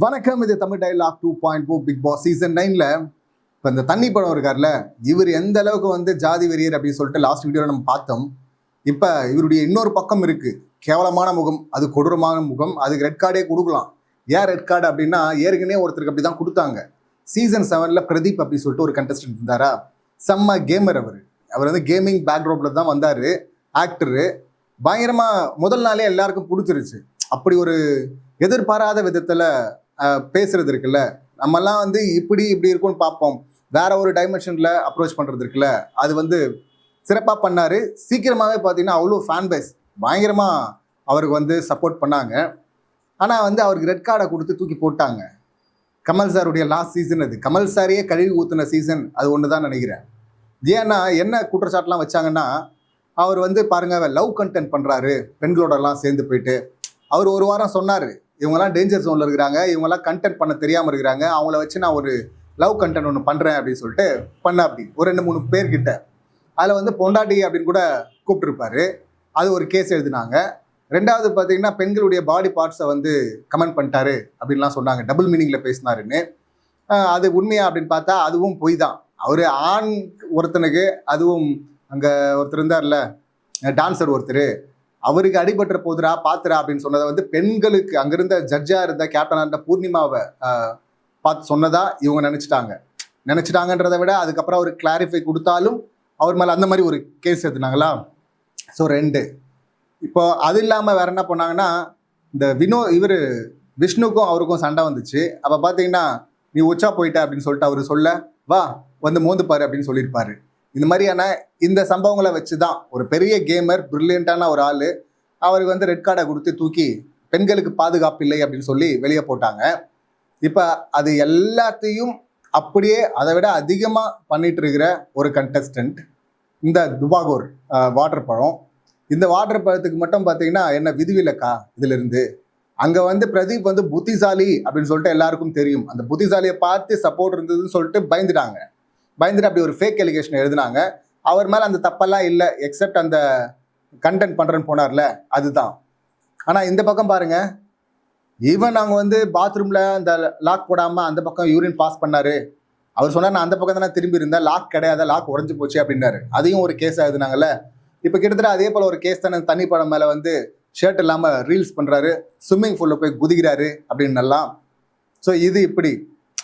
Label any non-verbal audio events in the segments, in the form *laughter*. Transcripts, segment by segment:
வணக்கம் இது Tamil dialogue two point four Bigg Boss season நைனில். இப்போ இந்த தண்ணி படம் இருக்கார்ல இவர் எந்த அளவுக்கு வந்து ஜாதி வெறியர் அப்படின்னு சொல்லிட்டு லாஸ்ட் வீடியோவில் நம்ம பார்த்தோம். இப்போ இவருடைய இன்னொரு பக்கம் இருக்குது கேவலமான முகம் அது கொடூரமான முகம் அதுக்கு ரெட் கார்டே கொடுக்கலாம். ஏன் ரெட் கார்டு அப்படின்னா ஏற்கனவே ஒருத்தருக்கு அப்படி தான் கொடுத்தாங்க. சீசன் செவனில் பிரதீப் அப்படின்னு சொல்லிட்டு ஒரு கண்டஸ்டன்ட் இருந்தாரா? செம்ம கேமர் அவர். அவர் வந்து கேமிங் பேக்ரவுண்டில் தான் வந்தார் ஆக்டரு பயங்கரமாக முதல் நாளே எல்லாருக்கும் பிடிச்சிருச்சு. அப்படி ஒரு எதிர்பாராத விதத்தில் பேசுறது இருக்குல்ல. நம்மெல்லாம் வந்து இப்படி இப்படி இருக்கும்னு பார்ப்போம். வேற ஒரு டைமென்ஷனில் அப்ரோச் பண்ணுறது இருக்குல்ல. அது வந்து சிறப்பாக பண்ணார். சீக்கிரமாகவே பார்த்தீங்கன்னா அவ்வளோ ஃபேன் பேஸ் பயங்கரமாக அவருக்கு வந்து சப்போர்ட் பண்ணாங்க. ஆனால் வந்து அவருக்கு ரெட் கார்டை கொடுத்து தூக்கி போட்டாங்க. கமல் சாருடைய லாஸ்ட் சீசன் அது. கமல் சாரையே கழுவி ஊற்றின சீசன் அது ஒன்று தான் நினைக்கிறேன். ஏன்னா என்ன குற்றச்சாட்டுலாம் வச்சாங்கன்னா அவர் வந்து பாருங்க லவ் கண்டென்ட் பண்ணுறாரு பெண்களோடலாம் சேர்ந்து போயிட்டு. அவர் ஒரு வாரம் சொன்னார். இவங்கெல்லாம் டேஞ்சர் ஜோனில் இருக்கிறாங்க. இவங்கெல்லாம் கண்டென்ட் பண்ண தெரியாமல் இருக்கிறாங்க. அவங்கள வச்சு நான் ஒரு லவ் கண்டென்ட் ஒன்று பண்ணுறேன் அப்படின்னு சொல்லிட்டு பண்ண அப்படி. ஒரு ரெண்டு மூணு பேர்கிட்ட. அதில் வந்து பொண்டாட்டி அப்படின்னு கூட கூப்பிட்டுருப்பாரு. அது ஒரு கேஸ் எழுதினாங்க. ரெண்டாவது பார்த்தீங்கன்னா பெண்களுடைய பாடி பார்ட்ஸை வந்து கமெண்ட் பண்ணிட்டாரு அப்படின்லாம் சொன்னாங்க. டபுள் மீனிங்கில் பேசினாருன்னு. அது உண்மையா அப்படின்னு பார்த்தா அதுவும் பொய் தான். அவர் ஆண் ஒருத்தனுக்கு அதுவும் அங்கே ஒருத்தர் இருந்தார்ல டான்சர் ஒருத்தர். அவருக்கு அடிபட்டுற போதுரா பாத்துரா அப்படின்னு சொன்னதை வந்து பெண்களுக்கு அங்கிருந்த ஜட்ஜா இருந்த கேப்டனா இருந்த பூர்ணிமாவை பார்த்து சொன்னதா இவங்க நினைச்சிட்டாங்க. நினைச்சிட்டாங்கன்றதை விட அதுக்கப்புறம் அவர் கிளாரிஃபை கொடுத்தாலும் அவர் மேலே அந்த மாதிரி ஒரு கேஸ் எடுத்துனாங்களா? ஸோ ரெண்டு. இப்போ அது இல்லாமல் வேற என்ன பண்ணாங்கன்னா இந்த வினோ இவர் விஷ்ணுக்கும் அவருக்கும் சண்டை வந்துச்சு. அப்போ பார்த்தீங்கன்னா நீ உச்சா போயிட்ட அப்படின்னு சொல்லிட்டு அவர் சொல்ல வா வந்து மோந்து பாரு அப்படின்னு சொல்லியிருப்பாரு. இந்த மாதிரியான இந்த சம்பவங்களை வச்சு தான் ஒரு பெரிய கேமர் பிரில்லியண்ட்டான ஒரு ஆள் அவருக்கு வந்து ரெட் கார்டை கொடுத்து தூக்கி பெண்களுக்கு பாதுகாப்பு இல்லை அப்படின்னு சொல்லி வெளியே போட்டாங்க. இப்போ அது எல்லாத்தையும் அப்படியே அதை விட அதிகமாக பண்ணிட்டு இருக்கிற ஒரு கண்டஸ்டன்ட் இந்த துபாகோர் வாட்டர் பழம். இந்த வாட்டர் பழத்துக்கு மட்டும் பார்த்தீங்கன்னா என்ன விதிவிலக்கா இதிலிருந்து? அங்கே வந்து பிரதீப் வந்து புத்திசாலி அப்படின்னு சொல்லிட்டு எல்லாருக்கும் தெரியும். அந்த புத்திசாலியை பார்த்து சப்போர்ட் இருந்ததுன்னு சொல்லிட்டு பயந்துட்டாங்க. பயந்துட்டு அப்படி ஒரு ஃபேக் எலிகேஷன் எழுதினாங்க. அவர் மேலே அந்த தப்பெல்லாம் இல்லை எக்ஸப்ட் அந்த கண்டென்ட் பண்ணுறேன்னு போனார்ல அதுதான். ஆனால் இந்த பக்கம் பாருங்க. ஈவன் அவங்க வந்து பாத்ரூமில் அந்த லாக் போடாமல் அந்த பக்கம் யூரின் பாஸ் பண்ணார். அவர் சொன்னார் நான் அந்த பக்கம் தானே திரும்பி இருந்தேன். லாக் கிடையாது? லாக் உடஞ்சி போச்சு அப்படின்னாரு. அதையும் ஒரு கேஸ் எழுதுனாங்கல்ல. இப்போ கிட்டத்தட்ட அதே போல் ஒரு கேஸ் தானே தண்ணி படம் மேலே வந்து ஷர்ட் இல்லாமல் ரீல்ஸ் பண்ணுறாரு ஸ்விம்மிங் பூலில் போய் குதிக்கிறாரு அப்படின்னு எல்லாம் ஸோ இது இப்படி.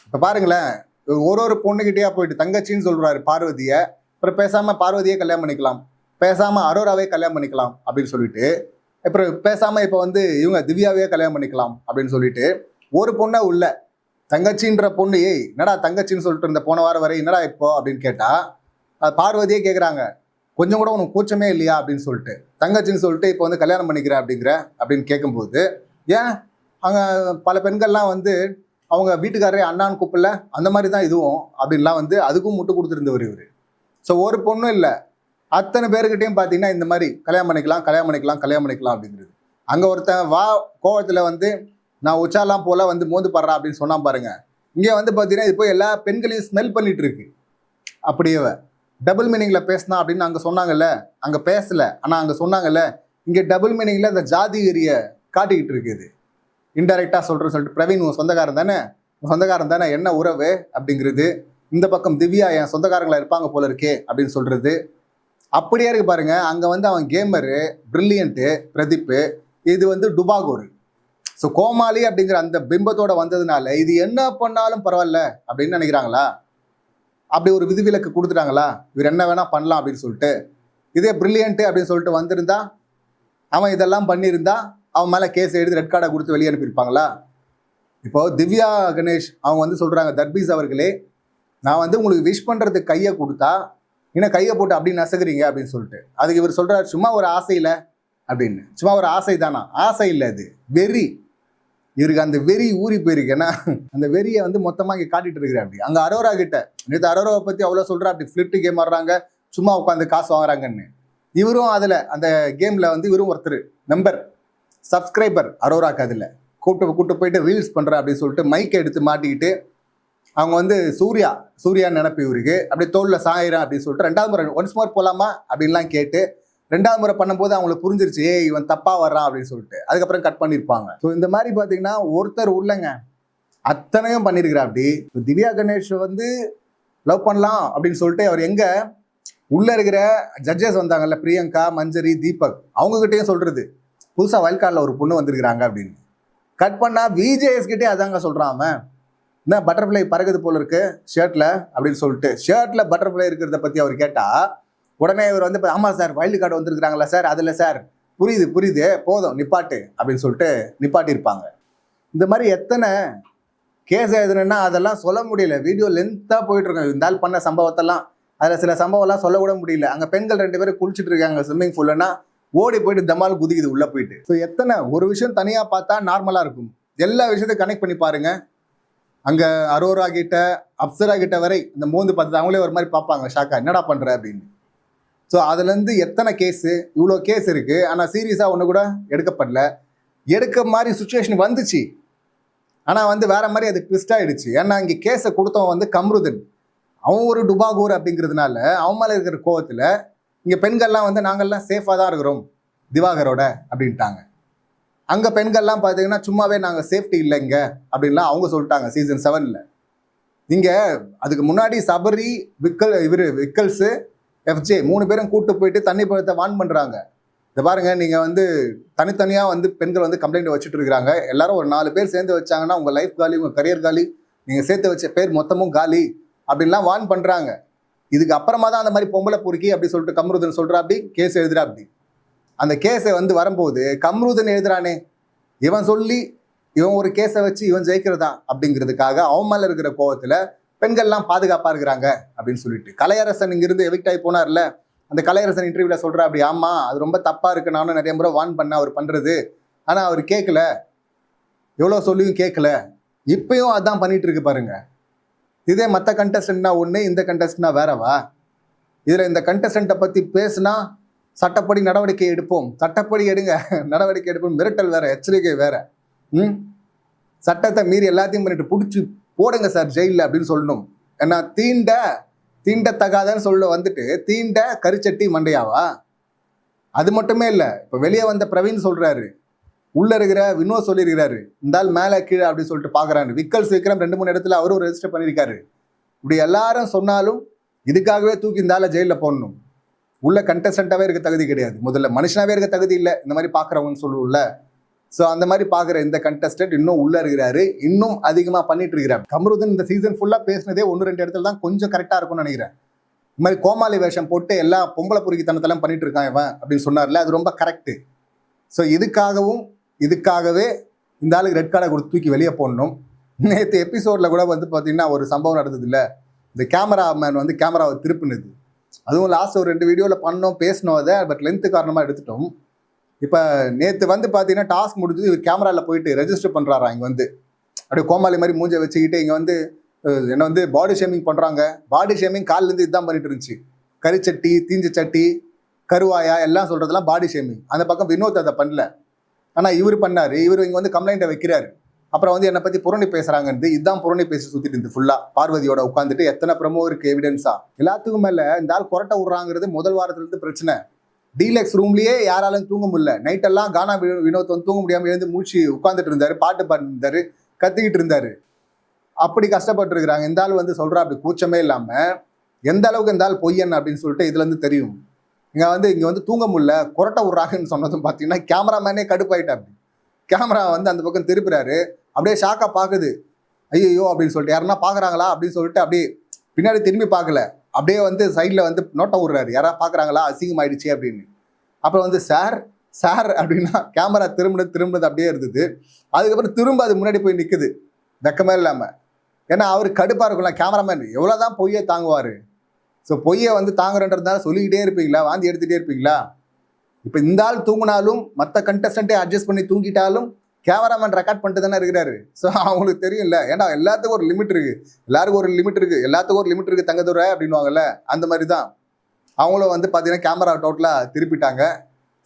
இப்போ பாருங்களேன். ஒரு ஒரு பொண்ணுகிட்டயா போயிட்டு தங்கச்சின்னு சொல்றாரு பார்வதியை அப்புறம் பேசாம பார்வதியே கல்யாணம் பண்ணிக்கலாம் பேசாம அரோராவே கல்யாணம் பண்ணிக்கலாம் அப்படின்னு சொல்லிட்டு அப்புறம் பேசாம இப்போ வந்து இவங்க திவ்யாவே கல்யாணம் பண்ணிக்கலாம் அப்படின்னு சொல்லிட்டு ஒரு பொண்ணை உள்ள தங்கச்சின்ற பொண்ணு ஏய் என்னடா தங்கச்சின்னு சொல்லிட்டு இருந்த போன வாரம் வரை என்னடா இப்போ? அப்படின்னு கேட்டா பார்வதியே கேட்குறாங்க கொஞ்சம் கூட உனக்கு கூச்சமே இல்லையா? அப்படின்னு சொல்லிட்டு தங்கச்சின்னு சொல்லிட்டு இப்போ வந்து கல்யாணம் பண்ணிக்கிறேன் அப்படிங்கிற? அப்படின்னு கேட்கும்போது ஏன்? அங்கே பல பெண்கள்லாம் வந்து அவங்க வீட்டுக்காரரே அண்ணான்னு கூப்பிடல அந்த மாதிரி தான் இதுவும் அப்படின்லாம் வந்து அதுக்கும் முட்டு கொடுத்துருந்தவர் இவர். ஸோ ஒரு பொண்ணும் இல்லை. அத்தனை பேருக்கிட்டையும் பார்த்தீங்கன்னா இந்த மாதிரி கல்யாணம் பண்ணிக்கலாம் கல்யாணம் பண்ணிக்கலாம் கல்யாணம் பண்ணிக்கலாம் அப்படிங்கிறது அங்கே ஒருத்தன் வா கோவத்தில் வந்து நான் உச்சாலாம் போல வந்து மோந்து படுறா அப்படின்னு சொன்னா பாருங்க. இங்கே வந்து பார்த்தீங்கன்னா இது போய் எல்லா பெண்களையும் ஸ்மெல் பண்ணிட்டு இருக்கு. அப்படியே டபுள் மீனிங்கில் பேசினா அப்படின்னு அங்கே சொன்னாங்கல்ல. அங்கே பேசலை. ஆனால் அங்கே சொன்னாங்கல்ல இங்கே டபுள் மீனிங்கில் அந்த ஜாதி ஏரிய காட்டிக்கிட்டு இருக்குது இன்டெரக்டாக சொல்கிறேன்னு சொல்லிட்டு பிரவீன் உன் சொந்தக்காரன் தானே? உன் சொந்தக்காரன் தானே? என்ன உறவு? அப்படிங்கிறது இந்த பக்கம் திவ்யா என் சொந்தக்காரங்களா இருப்பாங்க போல இருக்கே அப்படின்னு சொல்கிறது அப்படியே இருக்கு பாருங்க. அங்கே வந்து அவன் கேமரு பிரில்லியண்ட்டு பிரதீப்பு இது வந்து டுபாகோரு. ஸோ கோமாளி அப்படிங்கிற அந்த பிம்பத்தோட வந்ததுனால இது என்ன பண்ணாலும் பரவாயில்ல அப்படின்னு நினைக்கிறாங்களா? அப்படி ஒரு விதிவிலக்கு கொடுத்துட்டாங்களா? இவர் என்ன வேணால் பண்ணலாம் அப்படின்னு சொல்லிட்டு. இதே பிரில்லியண்ட்டு அப்படின்னு சொல்லிட்டு வந்திருந்தா அவன் இதெல்லாம் பண்ணியிருந்தா அவன் மேலே கேஸ் எழுதி ரெட் கார்டை கொடுத்து வெளியே அனுப்பியிருப்பாங்களா? இப்போது திவ்யா கணேஷ் அவங்க வந்து சொல்கிறாங்க தர்பீஸ் அவர்களே நான் வந்து உங்களுக்கு விஷ் பண்ணுறதுக்கு கையை கொடுத்தா என்ன கையை போட்டு அப்படி நசுக்கிறீங்க அப்படின்னு சொல்லிட்டு. அதுக்கு இவர் சொல்கிறார் சும்மா ஒரு ஆசையில் அப்படின்னு. சும்மா ஒரு ஆசை தானா? ஆசை இல்லை அது. வெறி. இவருக்கு அந்த வெறி ஊறி போயிருக்கு. ஏன்னா அந்த வெறியை வந்து மொத்தமாக இங்கே காட்டிட்டு இருக்கிற அப்படி. அங்கே அரோரா கிட்ட நேற்று அரோராவை பற்றி அவ்வளோ சொல்கிறா அப்படி ஃப்ளிப்ட் கேம் ஆடுறாங்க சும்மா உட்காந்து காசு வாங்குறாங்கன்னு. இவரும் அதில் அந்த கேமில் வந்து இவரும் ஒருத்தர் மெம்பர் சப்ஸ்கிரைபர் அரோராக்கு அதில். கூப்பிட்டு கூப்பிட்டு போயிட்டு ரீல்ஸ் பண்ணுறேன் அப்படின்னு சொல்லிட்டு மைக்கை எடுத்து மாட்டிக்கிட்டு அவங்க வந்து சூர்யா சூர்யா நினப்பு இவருக்கு. அப்படியே தோளில் சாயிரம் அப்படின்னு சொல்லிட்டு ரெண்டாவது முறை ஒன்ஸ் மோர் போகலாமா அப்படின்லாம் கேட்டு ரெண்டாவது முறை பண்ணும்போது அவங்களுக்கு புரிஞ்சிருச்சு ஏய் இவன் தப்பாக வர்றான் அப்படின்னு சொல்லிட்டு. அதுக்கப்புறம் கட் பண்ணியிருப்பாங்க ஸோ இந்த மாதிரி பார்த்தீங்கன்னா ஒருத்தர் உள்ளங்க அத்தனையும் பண்ணியிருக்கிறா அப்படி. திவ்யா கணேஷ் வந்து லவ் பண்ணலாம் அப்படின்னு சொல்லிட்டு அவர் எங்கே உள்ளே இருக்கிற ஜட்ஜஸ் வந்தாங்கல்ல பிரியங்கா மஞ்சரி தீபக் அவங்கக்கிட்டேயும் சொல்கிறது புதுசாக வயல் வயல்காலில் ஒரு பொண்ணு வந்திருக்கிறாங்க அப்படின்னு. கட் பண்ணால் பிஜேஎஸ்கிட்டே அதாங்க சொல்றான் அவன். என்ன பட்டர்ஃப்ளை பறகுது போல இருக்கு ஷர்ட்டில் அப்படின்னு சொல்லிட்டு. ஷர்ட்டில் பட்டர்ஃப்ளை இருக்கிறத பற்றி அவர் கேட்டால் உடனே இவர் வந்து ஆமாம் சார் வைல்டு கார்டு வந்திருக்கிறாங்களா சார் அதில் சார் புரியுது புரியுது போதும் நிப்பாட்டு அப்படின்னு சொல்லிட்டு நிப்பாட்டியிருப்பாங்க. இந்த மாதிரி எத்தனை கேஸ் எழுதுனா அதெல்லாம் சொல்ல முடியல. வீடியோ லென்த்தாக போயிட்டுருக்கோம் இந்த ஆள் பண்ண சம்பவத்தெல்லாம். அதில் சில சம்பவம்லாம் சொல்ல முடியல. அங்கே பெண்கள் ரெண்டு பேரும் குளிச்சுட்டு இருக்காங்க ஸ்விம்மிங் ஃபூல்லன்னா ஓடி போயிட்டு தமால் குதிக்குது உள்ளே போயிட்டு. ஸோ எத்தனை? ஒரு விஷயம் தனியாக பார்த்தா நார்மலாக இருக்கும். எல்லா விஷயத்தையும் கனெக்ட் பண்ணி பாருங்க. அங்கே அரோரா கிட்ட அப்சரா கிட்ட வரை இந்த மூந்து பார்த்து அவங்களே ஒரு மாதிரி பார்ப்பாங்க. ஷாக்கா என்னடா பண்ணுற அப்படின்னு. ஸோ அதுலேருந்து எத்தனை கேஸு இவ்வளோ கேஸ் இருக்குது ஆனால் சீரியஸாக ஒன்று கூட எடுக்கப்படல. எடுக்க மாதிரி சுச்சுவேஷன் வந்துச்சு. ஆனால் வந்து வேற மாதிரி அது ட்விஸ்ட் ஆயிடுச்சு. ஏன்னா இங்கே கேஸை கொடுத்தவன் வந்து கம்ருதன். அவன் ஒரு டுபாகூர் அப்படிங்கிறதுனால அவன் மேலே இருக்கிற கோவத்தில் இங்கே பெண்கள்லாம் வந்து நாங்கள்லாம் சேஃபாக தான் இருக்கிறோம் திவாகரோட அப்படின்ட்டாங்க. அங்கே பெண்கள்லாம் பார்த்தீங்கன்னா சும்மாவே நாங்கள் சேஃப்டி இல்லைங்க அப்படின்லாம் அவங்க சொல்லிட்டாங்க சீசன் செவனில் இங்கே அதுக்கு முன்னாடி சபரி விக்கல் இவர் விக்கல்ஸு எஃப்ஜே மூணு பேரும் கூட்டு போயிட்டு தண்ணி பழத்தை வான் பண்ணுறாங்க இதை பாருங்கள் நீங்கள் வந்து தனித்தனியாக வந்து பெண்கள் வந்து கம்ப்ளைண்ட் வச்சுட்டு இருக்கிறாங்க. எல்லாரும் ஒரு நாலு பேர் சேர்ந்து வச்சாங்கன்னா உங்கள் லைஃப் காலி உங்கள் கரியர் காலி நீங்கள் சேர்த்து வச்ச பேர் மொத்தமும் காலி அப்படின்லாம் வான் பண்ணுறாங்க இதுக்கு அப்புறமா தான் அந்த மாதிரி பொம்பளை பொறுக்கி அப்படி சொல்லிட்டு கம்ருதன் சொல்கிறா அப்படி கேஸ் எழுதுறா அப்படி. அந்த கேஸை வந்து வரும்போது கம்ருதன் எழுதுறானே இவன் சொல்லி இவன் ஒரு கேஸை வச்சு இவன் ஜெயிக்கிறதா அப்படிங்கிறதுக்காக அவன் மேலே இருக்கிற கோவத்தில் பெண்கள்லாம் பாதுகாப்பாக இருக்கிறாங்க அப்படின்னு சொல்லிட்டு. கலையரசன் இங்கிருந்து எவிக்ட் ஆகி போனார்ல அந்த கலையரசன் இன்டர்வியூவில் சொல்கிறா அப்படி ஆமாம் அது ரொம்ப தப்பாக இருக்கு. நானும் நிறைய முறை வான் பண்ண அவர் பண்ணுறது ஆனால் அவர் கேட்கல எவ்வளோ சொல்லியும் கேட்கல இப்பயும் அதான் பண்ணிட்டு இருக்கு பாருங்க. இதே மற்ற கண்டஸ்டன்ட்னா ஒன்று இந்த கண்டஸ்டன்ட்னா வேறவா? இதில் இந்த கண்டஸ்டண்ட்டை பற்றி பேசுனா சட்டப்படி நடவடிக்கை எடுப்போம். சட்டப்படி எடுங்க. *laughs* நடவடிக்கை எடுப்போம். மிரட்டல் வேற எச்சரிக்கை வேற. ம்? சட்டத்தை மீறி எல்லாத்தையும் பண்ணிட்டு பிடிச்சி போடுங்க சார் ஜெயிலில் அப்படின்னு சொல்லணும். ஏன்னா தீண்ட தீண்டத்தகாதன்னு சொல்ல வந்துட்டு தீண்ட கரிச்சட்டி மண்டையாவா? அது மட்டுமே இல்லை. இப்போ வெளியே வந்த பிரவீன் சொல்கிறாரு உள்ள இருக்கிற வினோ சொல்லியிருக்கிறாரு இந்தால் மேலே கீழே அப்படின்னு சொல்லிட்டு பார்க்குறாரு. விக்கல்ஸ் விக்ரம் ரெண்டு மூணு இடத்துல அவரும் ரெஜிஸ்டர் பண்ணியிருக்காரு. இப்படி எல்லாரும் சொன்னாலும் இதுக்காகவே தூக்கி இந்த ஆளை ஜெயிலில் போடணும். உள்ள கண்டஸ்டண்ட்டாகவே இருக்க தகுதி கிடையாது. முதல்ல மனுஷனாகவே இருக்க தகுதி இல்லை. இந்த மாதிரி பார்க்குறவங்கன்னு சொல்லுவோம்ல. ஸோ அந்த மாதிரி பார்க்குற இந்த கண்டஸ்டன்ட் இன்னும் உள்ளே இருக்கிறாரு. இன்னும் அதிகமாக பண்ணிட்டு இருக்கிறார். கமருதன் இந்த சீசன் ஃபுல்லாக பேசினதே ஒன்று ரெண்டு இடத்துல தான் கொஞ்சம் கரெக்டாக இருக்கும்னு நினைக்கிறேன். இந்த மாதிரி கோமாளி வேஷம் போட்டு எல்லா பொம்பளை பொறுக்கித்தனத்தெல்லாம் பண்ணிட்டு இருக்கான் இவன் அப்படின்னு சொன்னார்ல அது ரொம்ப கரெக்டு ஸோ இதுக்காகவும் இதுக்காகவே இந்த ஆளுக்கு ரெட் கார்டை கொடுத்து தூக்கி வெளியே போடணும். நேற்று எபிசோடில் கூட வந்து பார்த்தீங்கன்னா ஒரு சம்பவம் நடந்தது இல்லை இந்த கேமரா மேன் வந்து கேமராவை திருப்பினது. அதுவும் லாஸ்ட் ஒரு ரெண்டு வீடியோவில் பண்ணோம் பேசினோம் அதை பட் லென்த்து காரணமாக எடுத்துட்டோம். இப்போ நேற்று வந்து பார்த்தீங்கன்னா டாஸ்க் முடிஞ்சது இவர் கேமராவில் போயிட்டு ரெஜிஸ்டர் பண்ணுறாரா இங்கே வந்து. அப்படியே கோமாளி மாதிரி மூஞ்சை வச்சுக்கிட்டு இங்கே வந்து என்ன வந்து பாடி ஷேமிங் பண்ணுறாங்க பாடி ஷேமிங் காலிலேருந்து இதுதான் பண்ணிட்டு இருந்துச்சு. கறிச்சட்டி தீஞ்ச சட்டி கருவாயா எல்லாம் சொல்கிறதெல்லாம் பாடி ஷேமிங் அந்த பக்கம் வினோத் அதை பண்ணல. ஆனால் இவர் பண்ணார். இவர் இங்கே வந்து கம்ப்ளைண்ட்டை வைக்கிறாரு. அப்புறம் வந்து என்னை பற்றி புரணி பேசுகிறாங்கன்னு இதுதான் புரணி பேசி சுற்றிட்டு இருந்து ஃபுல்லாக பார்வதியோட உட்காந்துட்டு எத்தனை ப்ரமோ இருக்குது எவிடன்ஸா எல்லாத்துக்கும் மேலே இந்த ஆள் கொரட்டை விட்றாங்கிறது முதல் வாரத்துலேருந்து பிரச்சனை. டீலக்ஸ் ரூம்லேயே யாராலும் தூங்க முடியல. நைட்டெல்லாம் கானா வி- வினோத் வந்து தூங்க முடியாமல் எழுந்து மூச்சு உட்காந்துட்டு இருந்தார் பாட்டு பாடிருந்தார் கத்திக்கிட்டு இருந்தாரு. அப்படி கஷ்டப்பட்டுருக்கிறாங்க இந்த ஆள் வந்து சொல்கிறா அப்படி கூச்சமே இல்லாமல் எந்த அளவுக்கு இந்த ஆள் பொய்யன் அப்படின்னு சொல்லிட்டு இதுலேருந்து தெரியும். இங்கே வந்து இங்கே வந்து தூங்க முடியல குரட்டை விட்றாங்கன்னு சொன்னதும் பார்த்தீங்கன்னா கேமராமேனே கடுப்பாயிட்டா அப்படி. கேமரா வந்து அந்த பக்கம் திருப்புறாரு. அப்படியே ஷாக்காக பார்க்குது ஐயோ அப்படின்னு சொல்லிட்டு யாருன்னா பார்க்குறாங்களா அப்படின்னு சொல்லிட்டு அப்படியே பின்னாடி திரும்பி பார்க்கல அப்படியே வந்து சைடில் வந்து நோட்டம் விட்றாரு. யாரா பார்க்குறாங்களா அசிங்கமாயிடுச்சு அப்படின்னு. அப்புறம் வந்து சார் சார் அப்படின்னா கேமரா திரும்பினது திரும்பினது அப்படியே இருந்தது. அதுக்கப்புறம் திரும்ப அது முன்னாடி போய் நிற்குது வெக்கமே இல்லாமல் ஏன்னா அவர் கடுப்பாக இருக்கும்ல கேமராமேன் எவ்வளோ தான் பொய்யே தாங்குவார். ஸோ பொய்யை வந்து தாங்குறன்றதுனால சொல்லிக்கிட்டே இருப்பீங்களா? வாந்தி எடுத்துகிட்டே இருப்பீங்களா? இப்போ இந்த ஆள் தூங்கினாலும் மற்ற கண்டஸ்டண்ட்டே அட்ஜஸ்ட் பண்ணி தூங்கிட்டாலும் கேமராமேன் ரெக்கார்ட் பண்ணிட்டு தானே இருக்கிறாரு. ஸோ அவங்களுக்கு தெரியும்ல. ஏன்னா எல்லாத்துக்கும் ஒரு லிமிட் இருக்கு. எல்லாருக்கும் ஒரு லிமிட் இருக்கு. எல்லாத்துக்கும் ஒரு லிமிட் இருக்கு தங்கதுரை அப்படின்வாங்கல்ல அந்த மாதிரி தான் அவங்களும் வந்து பார்த்தீங்கன்னா கேமரா டோட்டலாக திருப்பிட்டாங்க.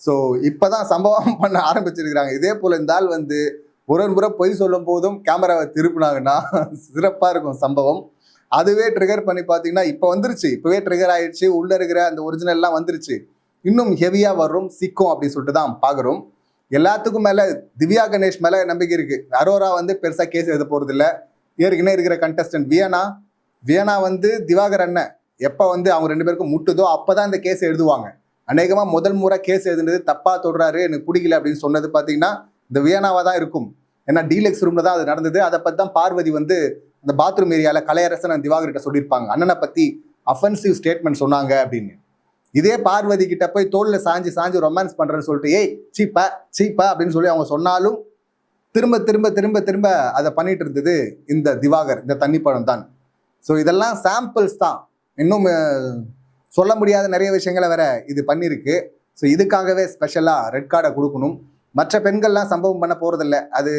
ஸோ இப்போ தான் சம்பவம் *laughs* பண்ண ஆரம்பிச்சிருக்கிறாங்க. இதே போல் இந்த ஆள் வந்து ஒரு ஒரு முறை பொய் சொல்லும் போதும் கேமராவை திருப்பினாங்கன்னா சிறப்பாக இருக்கும் சம்பவம். அதுவே ட்ரிகர் பண்ணி பார்த்தீங்கன்னா இப்போ வந்துருச்சு. இப்போவே ட்ரிகர் ஆயிடுச்சு. உள்ளே இருக்கிற அந்த ஒரிஜினல்லாம் வந்துருச்சு. இன்னும் ஹெவியாக வரும் சிக்கும் அப்படின்னு சொல்லிட்டு தான் பார்க்குறோம் எல்லாத்துக்கும் மேலே திவ்யா கணேஷ் மேலே நம்பிக்கை இருக்குது அரோரா வந்து பெருசாக கேஸ் எழுத போகிறது இல்லை ஏற்கனவே இருக்கிற கண்டஸ்டன்ட் வியனா. வியனா வந்து திவாகர் அண்ணன். எப்போ வந்து அவங்க ரெண்டு பேருக்கும் முட்டுதோ அப்போ தான் இந்த கேஸ் எழுதுவாங்க. அநேகமாக முதல் முறை கேஸ் எழுதுனது தப்பாக தொடுறாரு எனக்கு பிடிக்கல அப்படின்னு சொன்னது பார்த்தீங்கன்னா இந்த வியனாவாக தான் இருக்கும். ஏன்னா டீலக்ஸ் ரூமில் தான் அது நடந்தது. அதை பற்றி தான் பார்வதி வந்து அந்த பாத்ரூம் ஏரியால கலையரசன் திவாகர்கிட்ட சொல்லியிருப்பாங்க. அண்ணனை பத்தி அஃபென்சிவ் ஸ்டேட்மெண்ட் சொன்னாங்க அப்படின்னு. இதே பார்வதி கிட்ட போய் தோல்ல சாஞ்சு சாஞ்சு ரொமான்ஸ் பண்றேன்னு சொல்லிட்டு ஏய் சீப்பா சீப்பா அப்படின்னு சொல்லி அவங்க சொன்னாலும் திரும்ப திரும்ப திரும்ப திரும்ப அதை பண்ணிட்டு இருந்தது இந்த திவாகர் இந்த தண்ணி படம் தான். ஸோ இதெல்லாம் சாம்பிள்ஸ் தான். இன்னும் சொல்ல முடியாத நிறைய விஷயங்களை வேற இது பண்ணியிருக்கு. ஸோ இதுக்காகவே ஸ்பெஷலாக ரெட் கார்டை கொடுக்கணும். மற்ற பெண்கள்லாம் சம்பவம் பண்ண போகிறதில்ல அது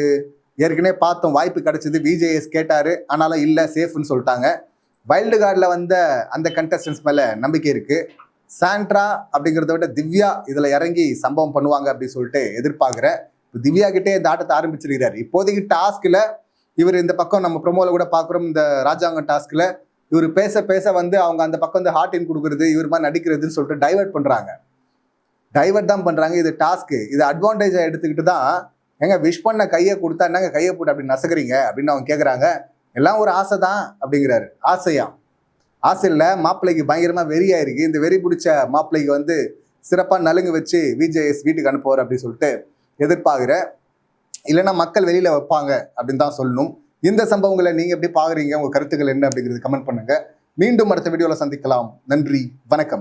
ஏற்கனவே பார்த்தோம் வாய்ப்பு கிடைச்சது. விஜேஎஸ் கேட்டார். ஆனாலும் இல்லை சேஃப்னு சொல்லிட்டாங்க. வைல்டு கார்டில் வந்த அந்த கண்டஸ்டன்ஸ் மேலே நம்பிக்கை இருக்குது சாண்ட்ரா அப்படிங்கிறத விட திவ்யா இதில் இறங்கி சம்பவம் பண்ணுவாங்க அப்படின்னு சொல்லிட்டு எதிர்பார்க்குறேன் இப்போ திவ்யா கிட்டே இந்த ஆட்டத்தை ஆரம்பிச்சிருக்கிறார். இப்போதைக்கு டாஸ்கில் இவர் இந்த பக்கம் நம்ம ப்ரொமோவில் கூட பார்க்குறோம். இந்த ராஜாங்கம் டாஸ்கில் இவர் பேச பேச வந்து அவங்க அந்த பக்கம் வந்து ஹார்ட் இன் கொடுக்குறது இவர் மாதிரி நடிக்கிறதுன்னு சொல்லிட்டு டைவர்ட் பண்ணுறாங்க டைவர்ட் தான் பண்ணுறாங்க இது டாஸ்க்கு. இது அட்வான்டேஜாக எடுத்துக்கிட்டு தான் எங்க விஷ் பண்ண கையை கொடுத்தா என்னங்க கையை போட்டு அப்படி நசுக்கிறீங்க? அப்படின்னு அவங்க கேட்குறாங்க எல்லாம் ஒரு ஆசை தான் அப்படிங்கிறாரு. ஆசையா? ஆசை இல்லை. மாப்பிள்ளைக்கு பயங்கரமாக வெறியாயிருக்கு. இந்த வெறி பிடிச்ச மாப்பிள்ளைக்கு வந்து சிறப்பாக நலுங்கு வச்சு விஜேஎஸ் வீட்டுக்கு அனுப்புவார் அப்படின்னு சொல்லிட்டு எதிர்பார்க்குற. இல்லைன்னா மக்கள் வெளியில் வைப்பாங்க அப்படின்னு தான் சொல்லணும். இந்த சம்பவங்களை நீங்கள் எப்படி பார்க்குறீங்க உங்கள் கருத்துக்கள் என்ன அப்படிங்கிறது கமெண்ட் பண்ணுங்கள் மீண்டும் அடுத்த வீடியோவில் சந்திக்கலாம். நன்றி. வணக்கம்.